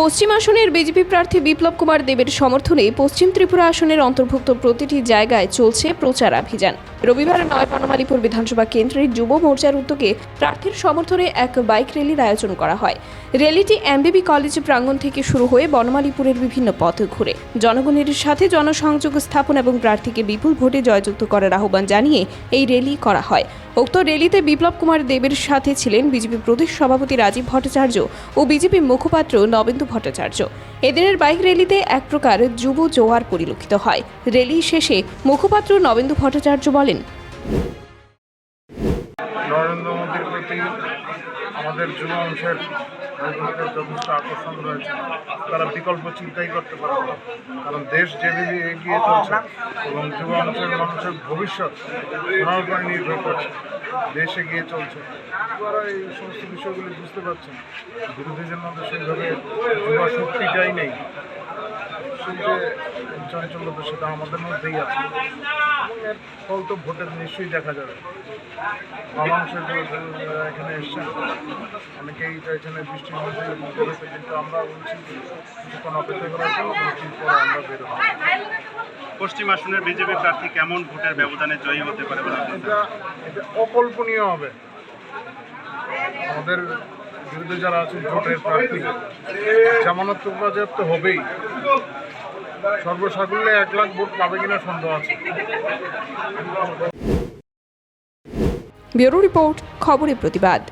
পশ্চিম আসনের বিজেপি প্রার্থী বিপ্লব কুমার দেবের সমর্থনে পশ্চিম ত্রিপুরা আসনের অন্তর্ভুক্ত প্রতিটি জায়গায় চলছে প্রচারাভিযান। রবিবার নয় বনমালীপুর বিধানসভা কেন্দ্রের যুব মোর্চার উদ্যোগে প্রার্থীর সমর্থনে এক বাইক র্যালির আয়োজন করা হয়। র্যালিটি এমবিবি কলেজ প্রাঙ্গণ থেকে শুরু হয়ে বনমালীপুরের বিভিন্ন পথ ঘুরে। জনগণের সাথে জনসংযোগ স্থাপন এবং প্রার্থীকে বিপুল ভোটে জয়যুক্ত করার আহ্বান জানিয়ে এই র্যালি করা হয়। উক্ত র্যালিতে বিপ্লব কুমার দেবের সাথে ছিলেন বিজেপি প্রদেশ সভাপতি রাজীব ভট্টাচার্য ও বিজেপি মুখপাত্র নবেন্দু ভট্টাচার্য। এদিনের বাইক র্যালিতে এক প্রকার যুব জোয়ার পরিলক্ষিত হয়। র্যালি শেষে মুখপাত্র নবেন্দু ভট্টাচার্য বলেন নরেন্দ্র মোদীর প্রতি আমাদের যুব অংশের লোকজনের যথেষ্ট আকর্ষণ রয়েছে। তারা বিকল্প চিন্তাই করতে পারে না। কারণ দেশ যেভাবে এগিয়ে চলছে এবং যুব অংশের মানুষের ভবিষ্যৎ ওনার নির্ভর করছে। দেশ এগিয়ে চলছে। তারা এই সমস্ত বিষয়গুলি বুঝতে পারছেন। বিরোধীদের মধ্যে সেইভাবে যুবা শক্তিটাই নেই। যে চঞ্চলতা সেটা আমাদের মধ্যেই আছে। এর ফল তো ভোটে নিশ্চয়ই দেখা যাবে। মানুষের এখানে এসছেন অনেকেই চাইছেন বৃষ্টির মধ্যে কিন্তু আমরা বলছি কিছুক্ষণ অপেক্ষা করার জন্য বৃষ্টির পরে আমরা বেরোবো পশ্চিম আসনের বিজেপি প্রার্থী কেমন ভোটের ব্যবধানে জয়ী হতে পারে এটা এটা অকল্পনীয় হবে। আমাদের বিরুদ্ধে যারা আছেন ভোটের প্রার্থী জামানত তো হবেই। সর্বসাকুল্যে এক লাখ ভোট পাবে কিনা সন্দেহ আছে। ব্যুরো রিপোর্ট খবরের প্রতিবাদ।